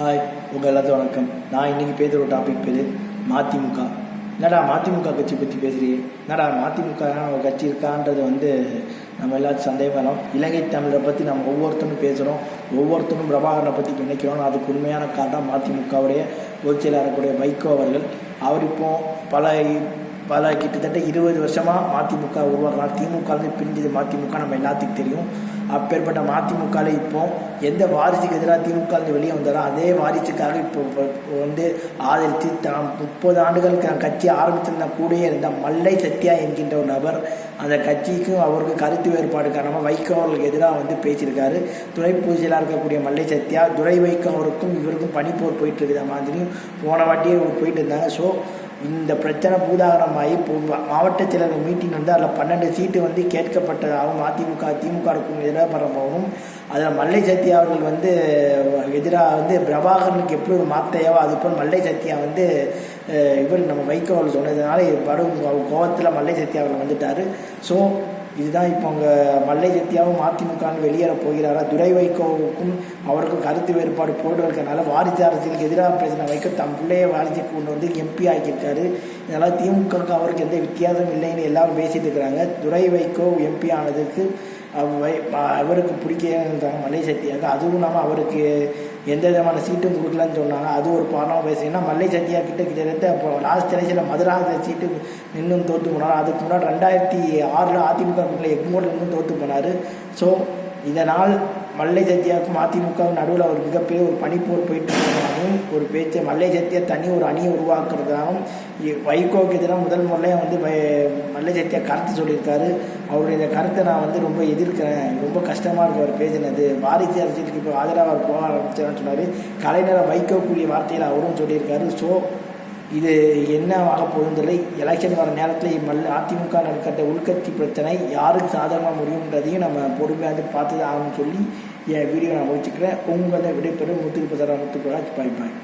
Hi உங்கள் எல்லாத்தையும் வணக்கம். நான் இன்றைக்கி பேசுகிற ஒரு டாபிக் பேர் மதிமுக. என்னடா மதிமுக கட்சி பற்றி பேசுகிறீங்க என்னடா மதிமுக ஒரு கட்சி இருக்கான்றது வந்து நம்ம எல்லாத்தையும் சந்தேகம். இலங்கை தமிழரை பற்றி நம்ம ஒவ்வொருத்தரும் பேசுகிறோம் ஒவ்வொருத்தரும் பிரபாகரனை பற்றி நினைக்கிறோம். அதுக்கு உண்மையான காரணம் மதிமுகவுடைய பொதுச் செயலாளர் வைகோ அவர்கள். அவர் இப்போ பல பல கிட்டத்தட்ட இருபது வருஷமாக மதிமுக உருவாக்கலாம் திமுக பிரிஞ்சது மதிமுக நம்ம எல்லாத்துக்கும் தெரியும். அப்பேற்பட்ட மதிமுகவில் இப்போ எந்த வாரிசுக்கு எதிராக திமுகலேருந்து வெளியே வந்தாரோ அதே வாரிசுக்காக இப்போ வந்து ஆதரித்து தான் முப்பது ஆண்டுகள் நான் கட்சி ஆரம்பித்திருந்த கூடயே இருந்த மல்லை சத்யா என்கின்ற ஒரு நபர் அந்த கட்சிக்கும் அவருக்கு கருத்து வேறுபாடு காரணமாக வைகோ அவர்களுக்கு எதிராக வந்து பேசியிருக்காரு. துணை பூஜையில் இருக்கக்கூடிய மல்லை சத்யா துரை வைகோ அவருக்கும் இவருக்கும் பனிப்போர் போயிட்டு இருக்கிற மாதிரியும் போன வாட்டியே போயிட்டு இருந்தாங்க. ஸோ இந்த பிரச்சனை பூதாகரமாகி மாவட்ட செயலர் மீட்டிங் வந்து அதில் பன்னெண்டு சீட்டு வந்து கேட்கப்பட்டதாகவும் அதிமுக திமுக எதிராக பரம்பவும் அதில் மல்லை சத்யா அவர்கள் வந்து எதிராக வந்து பிரபாகரனுக்கு எப்படி ஒரு மாத்தையாவோ அது போல் மல்லை சத்யா வந்து இவர் நம்ம வைகோ அவர்கள் சொன்னதுனால படும் கோவத்தில் மல்லை சத்யா அவர்கள் வந்துட்டார். ஸோ இதுதான் இப்போ அங்கே மல்லை சத்தியாவும் அதிமுகன்னு வெளியேற போகிறாரா? துரை வைகோவுக்கும் அவருக்கும் கருத்து வேறுபாடு போட்டு இருக்கனால வாரிசு அரசியலுக்கு எதிராக பேசின வைகோ தம் பிள்ளையை வாரிசு கொண்டு வந்து எம்பி ஆக்கியிருக்காரு. இதனால் திமுகவுக்கு அவருக்கு எந்த வித்தியாசம் இல்லைன்னு எல்லாரும் பேசிட்டு இருக்கிறாங்க. துரை வைகோ எம்பி ஆனதுக்கு அவ- வை- அவருக்கு பிடிக்கிறாங்க மல்லை சக்தியாக அதுவும் இல்லாமல் அவருக்கு எந்த விதமான சீட்டும் கொடுக்கலன்னு சொன்னாங்க. அது ஒரு காரணமாக பேசுங்கன்னா மல்லை சத்யா கிட்ட கிட்டத்தட்ட அப்போ லாஸ்ட் எலெக்ஷனில் மதுராந்த சீட்டு நின்றும் தோற்று போனார். அதுக்கு முன்னாடி ரெண்டாயிரத்தி ஆறில் அதிமுக கூட்டில் எக்மோரில் நின்றும் தோற்று போனார். ஸோ இதனால் மல்லை சத்தியாவுக்கும் அதிமுகவும் நடுவில் ஒரு மிகப்பெரிய ஒரு பனிப்போர் போயிட்டு இருக்கிறதாகவும் ஒரு பேச்சு மல்லை சத்தியா தனி ஒரு அணியை உருவாக்குறதாகவும் வைகோக்கு வைகோவுக்கு எதிராக முதல் முறையாக வந்து மல்லை சத்தியா கருத்து சொல்லியிருக்காரு. அவருடைய இந்த கருத்தை நான் வந்து ரொம்ப எதிர்க்கிறேன். ரொம்ப கஷ்டமாக இருக்கு அவர் பேசினது. வாரிசு அரசியலுக்கு இப்போ ஆதரவாக போக ஆரம்பிச்சார்னு சொன்னார். கலைஞரை வைக்கக்கூடிய வார்த்தையில் அவரும் சொல்லியிருக்காரு. ஸோ இது என்ன ஆக போகுதுன்னு தெரியல எலெக்ஷன் வர நேரத்தில் மல் அதிமுக நடக்கிற உள்கட்சி பிரச்சனை யாருக்கு சாதகமாக முடியுன்றதையும் நம்ம பொறுமையாக வந்து பார்த்து ஆகணும்னு சொல்லி என் வீடியோ நான் முடிச்சுக்கிறேன். உங்களை விடைபெறும் முத்துக்கு பசாரா முத்து பிரகாஷ் பாய் பாய்.